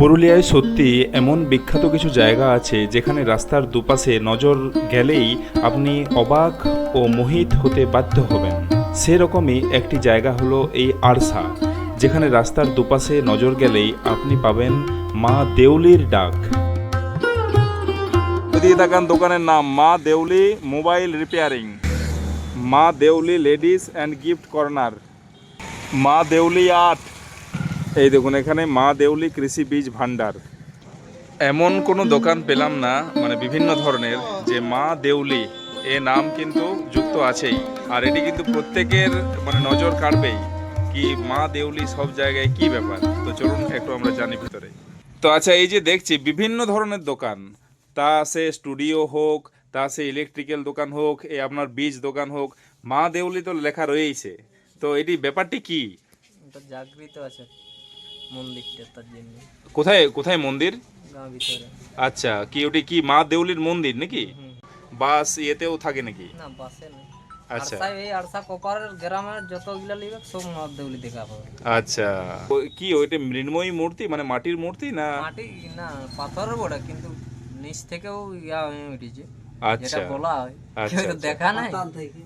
পুরুলিয়ায় সত্যি এমন বিখ্যাত কিছু জায়গা আছে যেখানে রাস্তার দুপাশে নজর গেলেই আপনি অবাক ও মোহিত হতে বাধ্য হবেন। সেরকমই একটি জায়গা হলো এই আরসা, যেখানে রাস্তার দুপাশে নজর গেলেই আপনি পাবেন মা দেউলির ডাক। যদি দেখান দোকানের নাম মা Deuli mobile repairing. Maa Deuli ladies and gift corner. Maa Deuli art এই দেখুন, এখানে মা দেউলি কৃষি বীজ ভান্ডার এমন কোনো দোকান পেলাম না মানে বিভিন্ন ধরনের, যে মা দেউলি, এ নাম কিন্তু যুক্ত আছেই। আর এটি কিন্তু প্রত্যেকের মানে নজর কাড়বেই কি মা দেউলি সব জায়গায় কি ব্যাপার। তো চলুন একটু আমরা জানি ভিতরে। তো আচ্ছা এই যে দেখছি, বিভিন্ন ধরনের দোকান। তা সে স্টুডিও হোক, তা সে ইলেকট্রিক্যাল দোকান হোক, এ আপনার বীজ দোকান হোক, মা দেউলি তো লেখা রয়েছে তো এটি ব্যাপারটি কি? জাগৃত আছে। মন্দিরটা তার জন্য। কোথায় কোথায় মন্দির? ভিতরে। আচ্ছা কি ওটি কি মা দেউলির মন্দির নাকি? বাস ইয়েতেও থাকে নাকি? না বাসে নেই। আচ্ছা। এই আরসা কোপারের গ্রামের যতগুলা লিবে সব মাপ দেউলি দেখা পাবে। আচ্ছা। কি ওইটা মৃন্ময়ী মূর্তি মানে মাটির মূর্তি না? মাটি না পাথরের বড় কিন্তু নিচ থেকেও ইয়া হয়ে উঠেছে। আচ্ছা। হয়। আচ্ছা, আচ্ছা। দেখা নাই?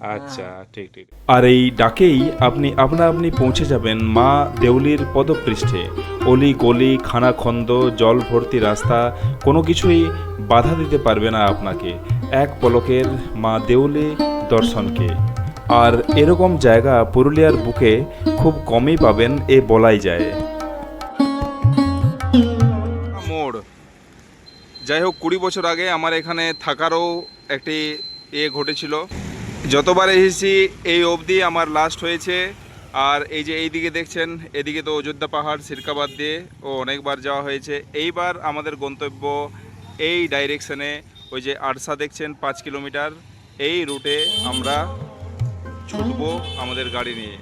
আচ্ছা ঠিক ঠিক। আর এই ডাকেই আপনি আপনা আপনি পৌঁছে যাবেন মা দেউলির পদপৃষ্ঠে। অলি গলি খানাখন্দ জল ভর্তি রাস্তা কোনো কিছুই বাধা দিতে পারবে না আপনাকে। এক পলকের মা দেউলি দর্শনকে। আর এরকম জায়গা পুরুলিয়ার বুকে খুব কমই পাবেন এ বলাই যায়। যাই হোক কুড়ি বছর আগে আমার এখানে থাকারও একটি এ ঘটেছিল। যতবার এসেছি, এই অবধি আমার লাস্ট হয়েছে। আর এই যে এই দিকে দেখছেন, এদিকে তো অযোধ্যা পাহাড়, সিরকাবাদ দিয়ে ও অনেকবার যাওয়া হয়েছে। এইবার আমাদের গন্তব্য এই ডাইরেকশনে ওই যে আরসা দেখছেন, পাঁচ কিলোমিটার। এই রুটে আমরা ছুটবো আমাদের গাড়ি নিয়ে।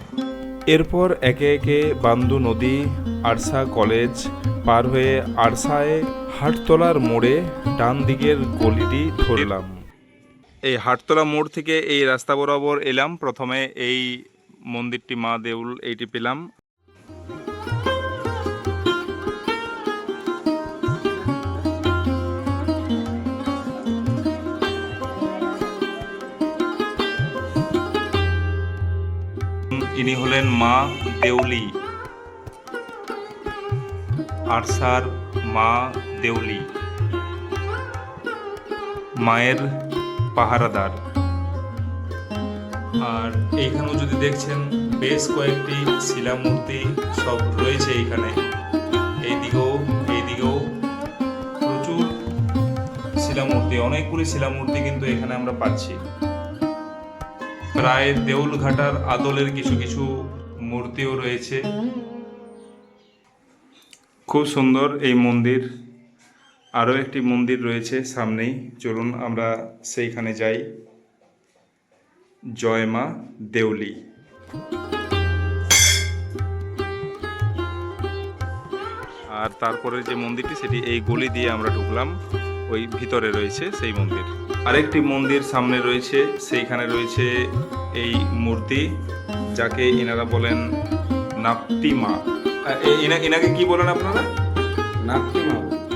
এরপর একে একে বান্দু নদী, আরসা কলেজ পার হয়ে আরসায় হাটতলার মোড়ে ডান দিকের গলিটি ধরলাম। এই হাটতলা মোড় থেকে এই রাস্তা বরাবর এলাম। প্রথমে এই মন্দিরটি মা দেউল, এইটি পেলাম। ইনি হলেন মা দেউলি। আরসার মা দেউলি। মায়ের পাহারাদার। আর এইখানেও যদি দেখছেন, বেশ কয়েকটি শিলামূর্তি সব রয়েছে এইখানে। এইদিকেও এইদিকেও প্রচুর শিলামূর্তি, অনেকগুলি শিলামূর্তি কিন্তু এখানে আমরা পাচ্ছি। প্রায় দেউলঘাটার আদলের কিছু কিছু মূর্তিও রয়েছে। খুব সুন্দর এই মন্দির। আরও একটি মন্দির রয়েছে সামনেই। চলুন আমরা সেইখানে যাই। জয় মা দেউলি। আর তারপরে যে মন্দিরটি, সেটি এই গলি দিয়ে আমরা ঢুকলাম। ওই ভিতরে রয়েছে সেই মন্দির। আরেকটি মন্দির সামনে রয়েছে সেইখানে রয়েছে এই মূর্তি যাকে এনারা বলেন নাপ্তি মা। এনা- এনাকে কি বলেন আপনারা? মাবু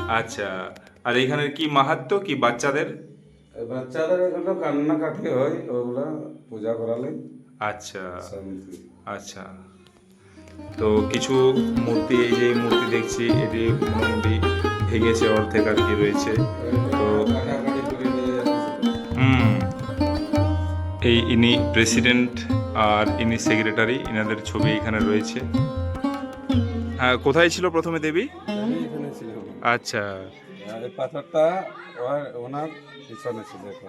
আচ্ছা আর এইখানের কি মাহাত্ম কি বাচ্চাদের? বাচ্চাদের এগুলো কান্নাকাটি হয় ওগুলা পূজা করালে। আচ্ছা আচ্ছা। তো কিছু মূর্তি এই যে মূর্তি দেখছি এটি মোটামুটি ভেঙেছে অর্ধেক আর কি রয়েছে। তো এই ইনি প্রেসিডেন্ট আর ইনি সেক্রেটারি ইনাদের ছবি এখানে রয়েছে। হ্যাঁ কোথায় ছিল প্রথমে দেবী? আচ্ছা। পাথরটা ওর- ওনার পিছনে ছিল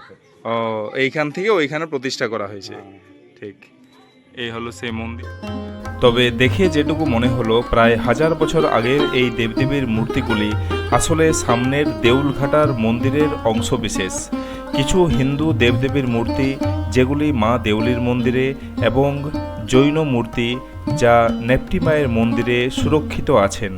ও এইখান থেকে ওইখানে প্রতিষ্ঠা করা হয়েছে। ঠিক। এই হলো সেই মন্দির। তবে দেখে যেটুকু মনে হলো প্রায় হাজার বছর আগের এই দেবদেবীর মূর্তিগুলি আসলে সামনের দেউলঘাটার মন্দিরের অংশবিশেষ। কিছু হিন্দু দেবদেবীর মূর্তি যেগুলি মা দেউলির মন্দিরে এবং জৈন মূর্তি যা নেপটি মায়ের মন্দিরে সুরক্ষিত আছেন।